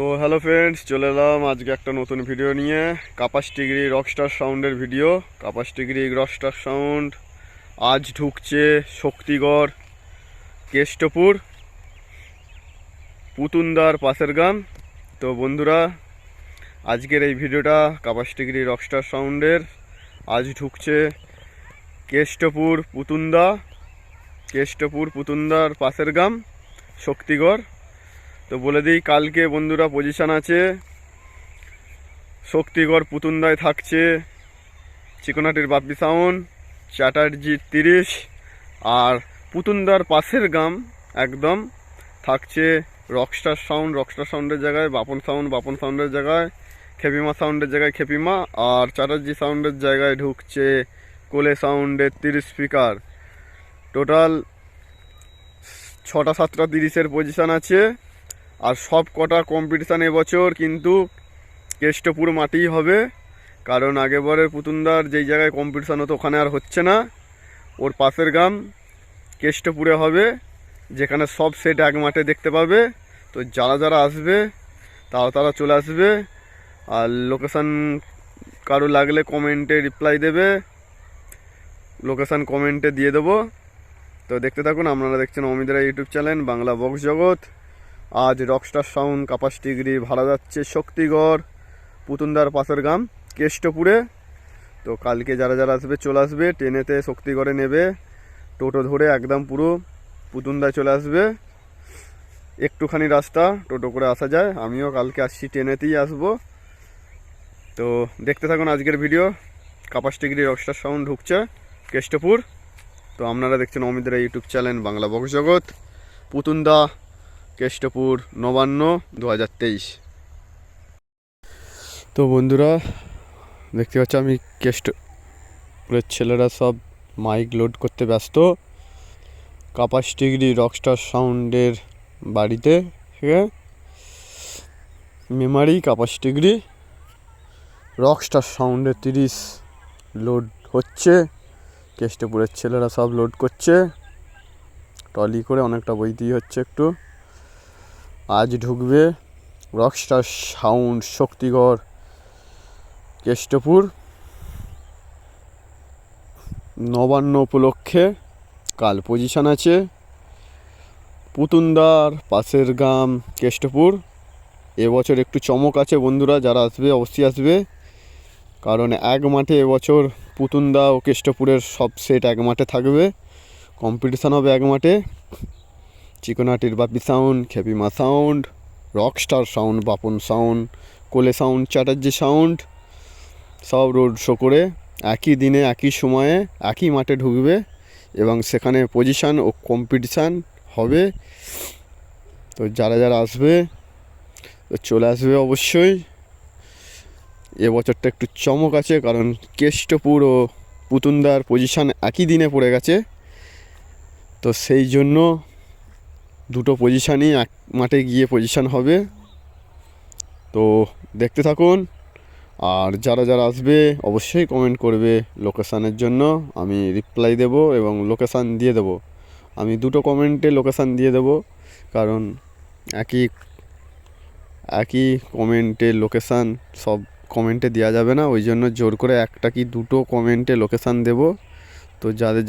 তো hello friends চলে এলাম আজকে একটা নতুন ভিডিও নিয়ে। কাপাস ডিগ্রি রকস্টার সাউন্ডের video Kapas degree rockstar sound আজ ঢুকছে শক্তিগড়, কেষ্টপুর, পুতুনদার পাশের গ্রাম। তো বন্ধুরা, আজকের এই ভিডিওটা কাপাস ডিগ্রি রকস্টার সাউন্ডের আজ ঢুকছে কেষ্টপুর, পুতুন্দা, কেষ্টপুর, পুতুন্দার পাশের গ্রাম, শক্তিগড়। তো বলে দিই, কালকে বন্ধুরা পজিশন আছে। শক্তিগড় পুতুন্দায় থাকছে। চিকোনাটির বাপ্পি সাউন্ড চ্যাটার্জি তিরিশ, আর পুতুন্দার পাশের গ্রাম একদম থাকছে রকস্টার সাউন্ড রকস্টার সাউন্ডের জায়গায়, বাপন সাউন্ড বাপন সাউন্ডের জায়গায়, খেপিমা সাউন্ডের জায়গায় খেপিমা, আর চ্যাটার্জি সাউন্ডের জায়গায় ঢুকছে কোলে সাউন্ডের তিরিশ স্পিকার টোটাল ছটা সাতটা তিরিশের পজিশান আছে। আর সব কটা কম্পিটিশান এবছর কিন্তু কেষ্টপুর মাটিই হবে। কারণ আগেবারের পুতুনদার যেই জায়গায় কম্পিটিশান হতো ওখানে আর হচ্ছে না। ওর পাশের গ্রাম কেষ্টপুরে হবে, যেখানে সব সেট এক মাঠে দেখতে পাবে। তো যারা যারা আসবে, তারা তারা চলে আসবে। আর লোকেশান কারও লাগলে কমেন্টে রিপ্লাই দেবে। লোকেশান কমেন্টে দিয়ে দেবো। তো দেখতে থাকুন, আপনারা দেখছেন অমিতরা YouTube channel, Bangla box Jagat. আজ রকস্টার সাউন্ড কাপাস ডিগ্রি ভাড়া যাচ্ছে শক্তিগড়, পুতুনদার পাশের গ্রাম, কেষ্টপুরে। তো কালকে যারা যারা আসবে, চলে আসবে, ট্রেনেতে শক্তিগড়ে নেবে। টোটো ধরে একদম পুরো পুতুনদায় চলে আসবে। একটুখানি রাস্তা, টোটো করে আসা যায়। আমিও কালকে আসছি, ট্রেনেতেই আসব। তো দেখতে থাকুন আজকের video Kapas degree rockstar sound ঢুকছে কেষ্টপুর। তো আপনারা দেখছেন অমিতরা YouTube channel, Bangla box Jagat. পুতুনদা Keshtopur Nabanna দু হাজার তেইশ। তো বন্ধুরা, দেখতে পাচ্ছ আমি কেষ্টপুরের ছেলেরা সব মাইক লোড করতে ব্যস্ত। কাপাস ডিগ্রি রকস্টার সাউন্ডের বাড়িতে, ঠিক মেমারি কাপাস ডিগ্রি রকস্টার সাউন্ডের তিরিশ লোড হচ্ছে। কেষ্টপুরের ছেলেরা সব লোড করছে। ট্রলি করে অনেকটা বইতেই হচ্ছে একটু। আজ ঢুকবে রকস্টার সাউন্ড শক্তিগড় কেষ্টপুর। নবান্ন উপলক্ষে কাল পজিশন আছে পুতুনদার পাশের গ্রাম কেষ্টপুর। এবছর একটু চমক আছে বন্ধুরা, যারা আসবে অবশ্যই আসবে। কারণ এক মাঠে এবছর পুতুনদা ও কেষ্টপুরের সব সেট এক মাঠে থাকবে। কম্পিটিশান হবে এক মাঠে। চিকনাটির Bapi sound Khepima sound rockstar sound Bapan sound Kole sound Chatterjee sound সব রোড শো করে একই দিনে, একই সময়ে, একই মাঠে ঢুকবে এবং সেখানে পজিশান ও কম্পিটিশান হবে। তো যারা যারা আসবে, তো চলে আসবে অবশ্যই। এবছরটা একটু চমক আছে কারণ কেষ্টপুর ও পুতুনদার পজিশান একই দিনে পড়ে গেছে। তো সেই জন্য দুটো পজিশানই এক মাঠে গিয়ে পজিশান হবে। তো দেখতে থাকুন। আর যারা যারা আসবে, অবশ্যই কমেন্ট করবে লোকেশানের জন্য। আমি রিপ্লাই দেব এবং লোকেশান দিয়ে দেব। আমি দুটো কমেন্টে লোকেশান দিয়ে দেব। কারণ একই একই কমেন্টে লোকেশান সব কমেন্টে দেওয়া যাবে না। ওই জন্য জোর করে একটা কি দুটো কমেন্টে লোকেশান দেব। তো যাদের